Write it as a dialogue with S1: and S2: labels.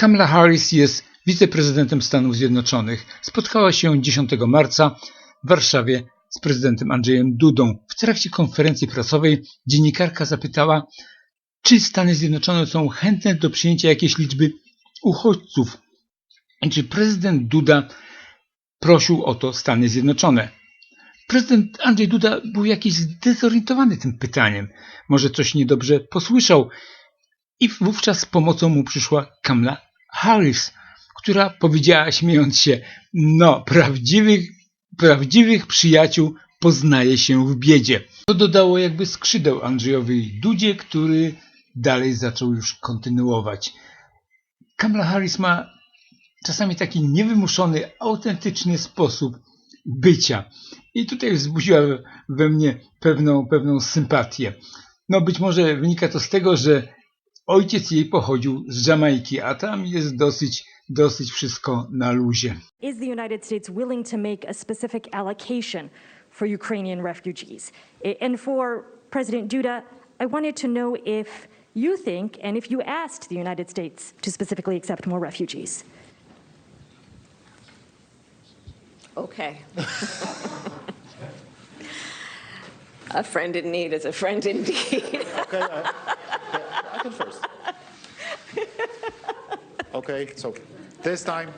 S1: Kamala Harris jest wiceprezydentem Stanów Zjednoczonych. Spotkała się 10 marca w Warszawie z prezydentem Andrzejem Dudą. W trakcie konferencji prasowej dziennikarka zapytała, czy Stany Zjednoczone są chętne do przyjęcia jakiejś liczby uchodźców. Czy prezydent Duda prosił o to Stany Zjednoczone. Prezydent Andrzej Duda był jakiś zdezorientowany tym pytaniem. Może coś niedobrze posłyszał. I wówczas z pomocą mu przyszła Kamala Harris, która powiedziała śmiejąc się, no, prawdziwych, prawdziwych przyjaciół poznaje się w biedzie. To dodało jakby skrzydeł Andrzejowi Dudzie, który dalej zaczął już kontynuować. Kamala Harris ma czasami taki niewymuszony, autentyczny sposób bycia. I tutaj wzbudziła we mnie pewną, pewną sympatię. No być może wynika to z tego, że ojciec jej pochodził z Jamajki, a tam jest dosyć, dosyć wszystko na luzie.
S2: Is the United States willing to make a specific allocation for Ukrainian refugees? And for President Duda, I wanted to know if you think and if you asked the United States to specifically accept more refugees.
S3: Okay. a friend in need is a friend indeed.
S4: Okay, I, Okay, so this time